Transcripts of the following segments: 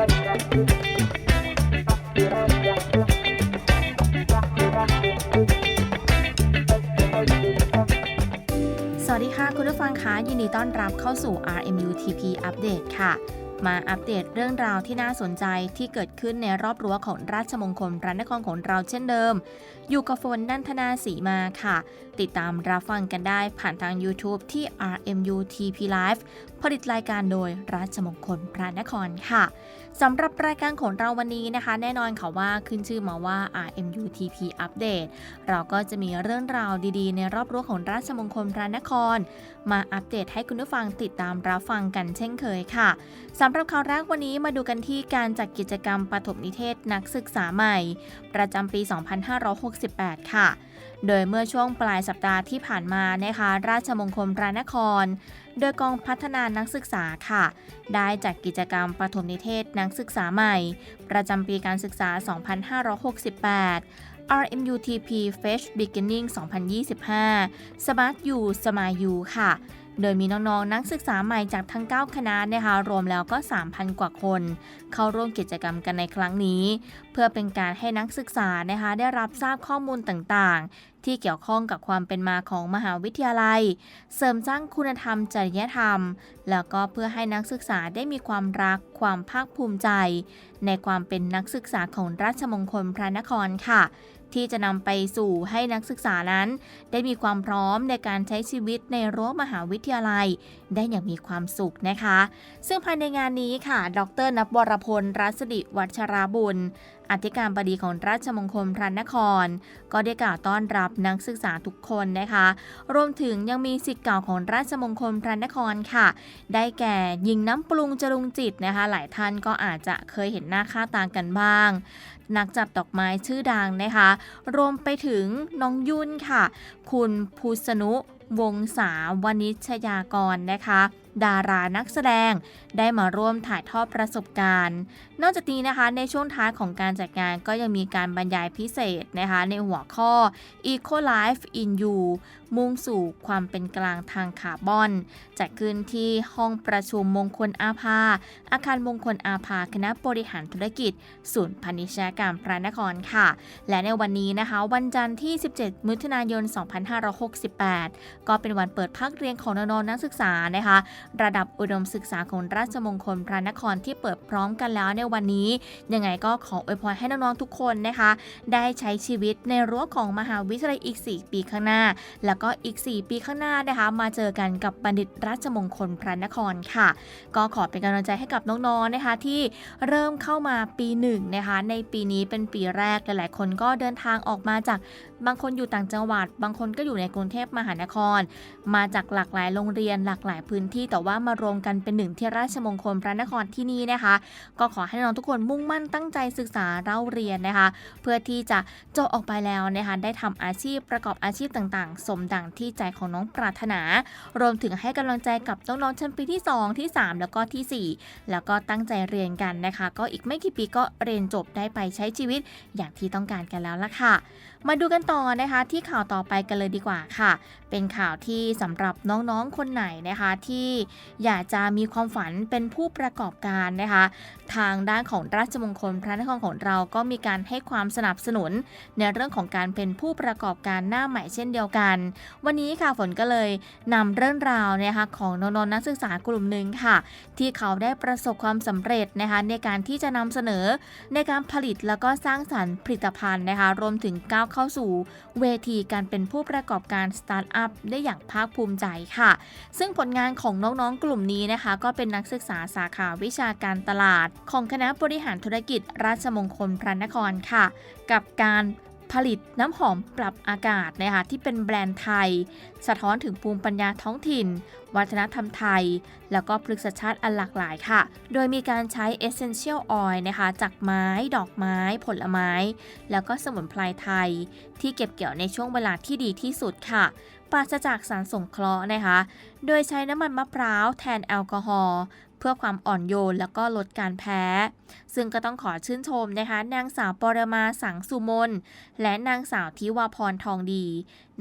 สวัสดีค่ะ คุณผู้ฟังคะยินดีต้อนรับเข้าสู่ RMU TP Update ค่ะ มาอัปเดตเรื่องราวที่น่าสนใจที่เกิดขึ้นในรอบรั้วของราชมงคลพระนครของเราเช่นเดิม อยู่กับฝนนันทนาสีมาค่ะ ติดตามรับฟังกันได้ผ่านทาง YouTube ที่ RMU TP Live ผลิตรายการโดยราชมงคลพระนครค่ะสำหรับรายการของเราวันนี้นะคะ แน่นอนค่ะว่าขึ้นชื่อมาว่า RMU TP Update เราก็จะมีเรื่องราวดีๆ ในรอบรั้วของราชมงคลพระนคร มาอัปเดตให้คุณผู้ฟังติดตามรับฟังกันเช่นเคยค่ะสำหรับข่าวแรกวันนี้มาดูกันที่การจัดกิจกรรมปฐมนิเทศนักศึกษาใหม่ ประจำปี 2568 ค่ะ โดยเมื่อช่วงปลายสัปดาห์ที่ผ่านมานะคะ ราชมงคลพระนคร โดยกองพัฒนานักศึกษาค่ะ ได้จัดกิจกรรมปฐมนิเทศนักศึกษาใหม่ ประจำปีการศึกษา 2568 RMUTP Fresh Beginning 2025 Smart U Smart U ค่ะ โดยมีน้องๆนักศึกษาใหม่จากทั้ง 9 คณะนะคะ รวมแล้วก็ 3,000 กว่าคน เข้าร่วมกิจกรรมกันในครั้งนี้ เพื่อเป็นการให้นักศึกษานะคะ ได้รับทราบข้อมูลต่าง ที่เกี่ยวข้องกับความเป็นมาของมหาวิทยาลัย เสริมสร้างคุณธรรมจริยธรรม แล้วก็เพื่อให้นักศึกษาได้มีความรักความภาคภูมิใจ ในความเป็นนักศึกษาของราชมงคลพระนครค่ะ ที่จะนำไปสู่ให้นักศึกษานั้น ได้มีความพร้อมในการใช้ชีวิตในรั้วมหาวิทยาลัย ได้อย่างมีความสุขนะคะ ซึ่งภายในงานนี้ค่ะ ดรนับวรพลรัศดิวัชราบุญ อธิการบดีของราชมงคลพระนคร ก็ได้กล่าวต้อนรับนักศึกษาทุกคนนะคะ รวมถึงยังมีสิทธิ์เก่าของราชมงคลพระนครค่ะ ได้แก่หญิงน้ำปรุงจรุงจิตนะคะ หลายท่านก็อาจจะเคยเห็นหน้าค่าตากันบ้าง นักจัดดอกไม้ชื่อดังนะคะ รวมไปถึงน้องยุ่นค่ะ คุณภูสนุวงศาวนิชยากรนะคะ ดารานักแสดงได้มาร่วมถ่ายทอดประสบการณ์ นอกจากนี้นะคะในช่วงท้ายของการจัดงานก็ยังมีการบรรยายพิเศษนะคะในหัวข้อ Eco Life in You มุ่งสู่ความเป็นกลางทางคาร์บอนจัดขึ้นที่ห้องประชุมมงคลอาภา อาคารมงคลอาภาคณะบริหารธุรกิจ ศูนย์พาณิชยการพระนครค่ะ และในวันนี้นะคะ วันจันทร์ที่ 17 มิถุนายน 2568 ก็เป็นวันเปิดภาคเรียนของน้องนักศึกษานะคะ ระดับอุดมศึกษาของราชมงคลพระนครที่เปิดพร้อมกันแล้วในวันนี้ ยังไงก็ขออวยพรให้น้องๆทุกคนนะคะ ได้ใช้ชีวิตในรั้วของมหาวิทยาลัยอีก 4 ปีข้างหน้า แล้วก็อีก 4 ปีข้างหน้านะคะ มาเจอกันกับบัณฑิตราชมงคลพระนครค่ะ ก็ขอเป็นกำลังใจให้กับน้องๆนะคะที่เริ่มเข้ามาปีหนึ่งนะคะในปีนี้เป็นปีแรกหลายๆ คนก็เดินทางออกมาจาก บางคนอยู่ต่างจังหวัด บางคนก็อยู่ในกรุงเทพมหานคร มาจากหลากหลายโรงเรียนหลากหลายพื้นที่แต่ว่ามารวมกันเป็นหนึ่งที่ราชมงคลพระนครที่นี่นะคะ ก็ขอให้น้องทุกคนมุ่งมั่นตั้งใจศึกษาเล่าเรียนนะคะ เพื่อที่จะจบออกไปแล้วนะคะได้ทำอาชีพประกอบอาชีพต่างๆ สมดังที่ใจของน้องปรารถนา รวมถึงให้กำลังใจกับน้องๆชั้นปีที่ 2 ที่ 3 แล้วก็ทีสี่ 4 แล้วก็ตั้งใจเรียนกันนะคะ ก็อีกไม่กี่ปีก็เรียนจบได้ไปใช้ชีวิตอย่างที่ต้องการกันแล้วล่ะค่ะ มาดูกันต่อนะคะที่ข่าวต่อไปกันเลยดีกว่าค่ะ เป็นข่าวที่สำหรับน้องๆคนไหนนะคะที่อยากจะมีความฝันเป็นผู้ประกอบการนะคะ ทางด้านของราชมงคลพระนครของเราก็มีการให้ความสนับสนุน ในเรื่องของการเป็นผู้ประกอบการหน้าใหม่เช่นเดียวกัน วันนี้ค่ะฝนก็เลยนำเรื่องราวนะคะของน้องๆนักศึกษากลุ่มหนึ่งค่ะ ที่เขาได้ประสบความสำเร็จนะคะในการที่จะนำเสนอในการผลิตแล้วก็สร้างสรรค์ผลิตภัณฑ์นะคะรวมถึงก้าวเข้าสู่เวทีการเป็นผู้ประกอบการสตาร์ทอัพได้อย่างภาคภูมิใจค่ะ ซึ่งผลงานของน้องๆกลุ่มนี้นะคะ ก็เป็นนักศึกษาสาขาวิชาการตลาด ของคณะบริหารธุรกิจราชมงคลพระนครค่ะ กับการ ผลิตน้ำหอมปรับอากาศนะคะที่เป็นแบรนด์ไทย สะท้อนถึงภูมิปัญญาท้องถิ่น วัฒนธรรมไทย แล้วก็พฤกษชาติอันหลากหลายค่ะ โดยมีการใช้ Essential Oil นะคะจากไม้ดอกไม้ ผลไม้ แล้วก็สมุนไพรไทย ที่เก็บเกี่ยวในช่วงเวลาที่ดีที่สุดค่ะปราศจากสารสงเคราะห์นะคะ โดยใช้น้ำมันมะพร้าวแทนแอลกอฮอล์ เพื่อความอ่อนโยนแล้วก็ลดการแพ้ ซึ่งก็ต้องขอชื่นชมนะคะ นางสาวปรมาสังสุมน และนางสาวทิวาพรทองดี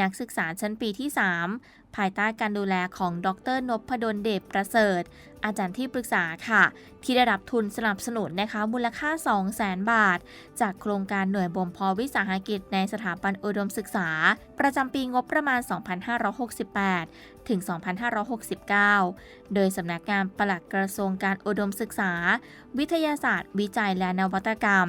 นักศึกษาชั้นปีที่ 3 ภายใต้การดูแลของดรนพดลเดชประเสริฐ อาจารย์ที่ปรึกษาค่ะ ที่ได้รับทุนสนับสนุนนะคะมูลค่า 200,000 บาท จากโครงการหน่วยบ่มเพาะวิสาหกิจในสถาบันอุดมศึกษา ประจำปีงบประมาณ 2568ถึง 2569 โดยสำนักงานปลัดกระทรวงการอุดมศึกษา วิทยาศาสตร์ วิจัยและนวัตกรรม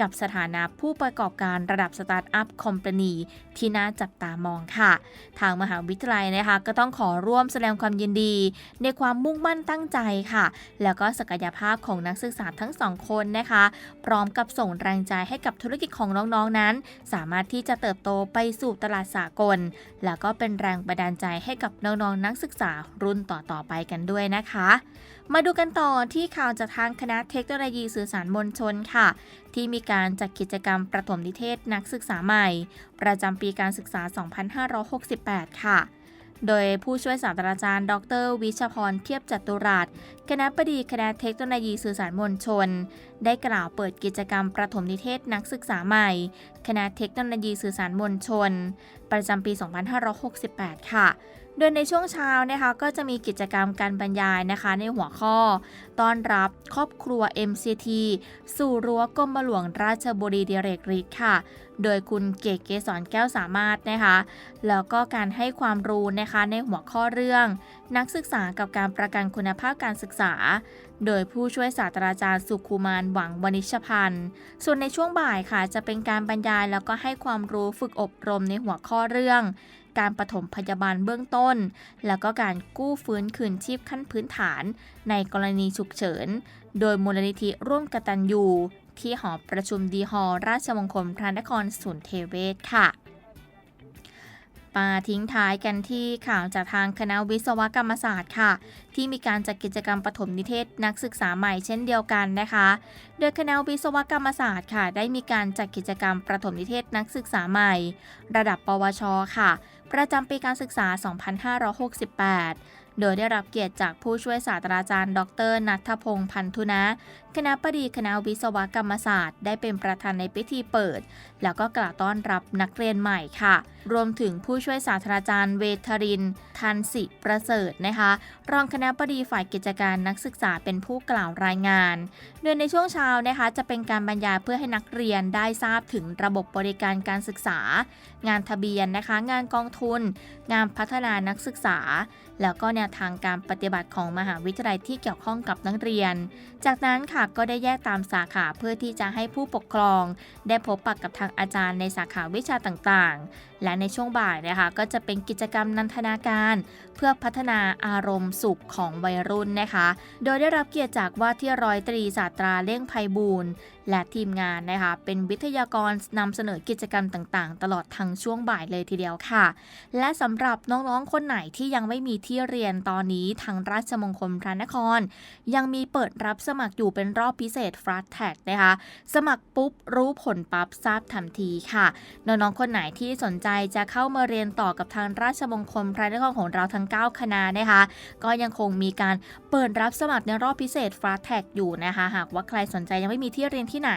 กับสถานะผู้ประกอบการระดับสตาร์ทอัพคอมพานีที่น่าจับตามองค่ะ ทางมหาวิทยาลัยนะคะก็ต้องขอร่วมแสดงความยินดี ในความมุ่งมั่นตั้งใจค่ะ แล้วก็ศักยภาพของนักศึกษาทั้งสองคนนะคะ พร้อมกับส่งแรงใจให้กับธุรกิจของน้องๆนั้น สามารถที่จะเติบโตไปสู่ตลาดสากล แล้วก็เป็นแรงบันดาลใจให้กับนน้องๆนักศึกษารุ่นต่อๆไปกันด้วยนะคะ มาดูกันต่อที่ข่าวจากทางคณะเทคโนโลยีสื่อสารมวลชนค่ะ ที่มีการจัดกิจกรรมประถมนิเทศนักศึกษาใหม่ ประจำปีการศึกษา 2568 ค่ะโดยผู้ช่วยศาสตราจารย์ ดร วิชพร เทียบจัตุรัสคณะบดีคณะเทคโนโลยีสื่อสารมวลชน ได้กล่าวเปิดกิจกรรมประถมนิเทศนักศึกษาใหม่ คณะเทคโนโลยีสื่อสารมวลชน ประจำปี 2568 ค่ะ โดยในช่วงเช้านะคะก็จะมีกิจกรรมการบรรยายนะคะ ในหัวข้อ ต้อนรับครอบครัว MCT สู่รั้วกรมหลวงราชบุรีเดเรกฤทธิ์ค่ะ โดยคุณเกศเกสรแก้วสามารถนะคะ แล้วก็การให้ความรู้นะคะในหัวข้อเรื่อง นักศึกษากับการประกันคุณภาพการศึกษา โดยผู้ช่วยศาสตราจารย์สุขุมานหวังวณิชพันธ์ ส่วนในช่วงบ่ายค่ะจะเป็นการบรรยายแล้วก็ให้ความรู้ฝึกอบรมในหัวข้อเรื่อง การปฐมพยาบาลเบื้องต้น แล้วก็การกู้ฟื้นคืนชีพขั้นพื้นฐาน ในกรณีฉุกเฉิน โดยมูลนิธิร่วมกตัญญูที่หอประชุมดีฮอลล์ราชมงคลพระนครศูนย์เทเวศค่ะ มาทิ้งท้ายกันที่ข่าวจากทางคณะวิศวกรรมศาสตร์ค่ะ ที่มีการจัดกิจกรรมปฐมนิเทศนักศึกษาใหม่เช่นเดียวกันนะคะ โดยคณะวิศวกรรมศาสตร์ค่ะ ได้มีการจัดกิจกรรมประถมนิเทศนักศึกษาใหม่ ระดับปวช ค่ะ ประจำปีการศึกษา 2568 โดยได้รับเกียรติจากผู้ช่วยศาสตราจารย์ ดรนัทพงษ์พันธุนะ คณะบดีคณะวิศวกรรมศาสตร์ ได้เป็นประธานในพิธีเปิด แล้วก็กล่าวต้อนรับนักเรียนใหม่ค่ะ รวมถึงผู้ช่วยศาสตราจารย์เวทรินทันสิประเสริฐนะคะ รองคณะบดีฝ่ายกิจการนักศึกษาเป็นผู้กล่าวรายงาน โดยในช่วงเช้านะคะ จะเป็นการบรรยายเพื่อให้นักเรียนได้ทราบถึงระบบบริการการศึกษา งานทะเบียนนะคะ งานกองทุน งานพัฒนานักศึกษา แล้วก็แนวทางการปฏิบัติของมหาวิทยาลัยที่เกี่ยวข้องกับนักเรียน จากนั้นค่ะก็ได้แยกตามสาขาเพื่อที่จะให้ผู้ปกครอง ได้พบปะกับทางอาจารย์ในสาขาวิชาต่างๆ และในช่วงบ่ายนะคะก็จะเป็นกิจกรรมนันทนาการ เพื่อพัฒนาอารมณ์สุขของวัยรุ่นนะคะ โดยได้รับเกียรติจากว่าที่ร้อยตรีศาสตราเล่งไพบูลย์และทีมงานนะคะเป็นวิทยากรนำเสนอกิจกรรมต่างๆ ตลอดทั้งช่วงบ่ายเลยทีเดียวค่ะ และสำหรับน้องๆคนไหนที่ยังไม่มีที่เรียนตอนนี้ทางราชมงคลพระนคร ยังมีเปิดรับสมัครอยู่เป็นรอบพิเศษ Fast Tag นะคะ สมัครปุ๊บรู้ผลปั๊บทราบทันทีค่ะ น้องๆคนไหนที่สนใจจะเข้ามาเรียนต่อกับทางราชมงคลพระนครของเราทั้ง 9 คณะนะคะ ก็ยังคงมีการเปิดรับสมัครในรอบพิเศษ Fast Tag อยู่นะคะ หากว่าใครสนใจยังไม่มีที่เรียนที่ไหน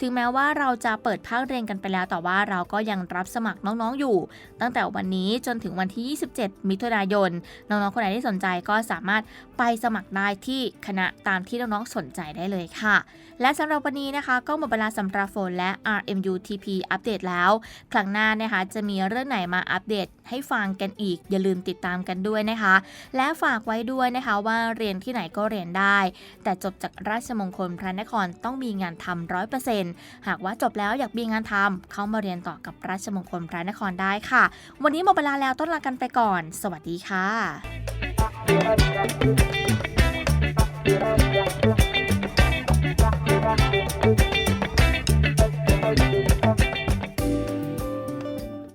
ถึงแม้ว่าเราจะเปิดภาคเรียนกันไปแล้วแต่ว่าเราก็ยังรับสมัครน้องๆอยู่ ตั้งแต่วันนี้จนถึงวันที่ 27 มิถุนายน น้องๆ คนไหนที่สนใจก็สามารถไปสมัครได้ที่คณะตามที่น้องๆ สนใจได้เลยค่ะ และสำหรับวันนี้นะคะ ก็หมดเวลาสำหรับฝนและ RMUTP อัปเดตแล้ว ครั้งหน้านะคะจะมีเรื่องไหนมาอัปเดตให้ฟังกันอีก อย่าลืมติดตามกันด้วยนะคะ และฝากไว้ด้วยนะคะว่าเรียนที่ไหนก็เรียนได้ แต่จบจากราชมงคลพระนครต้องมีงานทำร้อยเปอร์เซ็นต์หากว่าจบแล้วอยากมีงานทำเข้ามาเรียนต่อกับราชมงคลพระนครได้ค่ะ วันนี้หมดเวลาแล้วต้นลากันไปก่อน สวัสดีค่ะ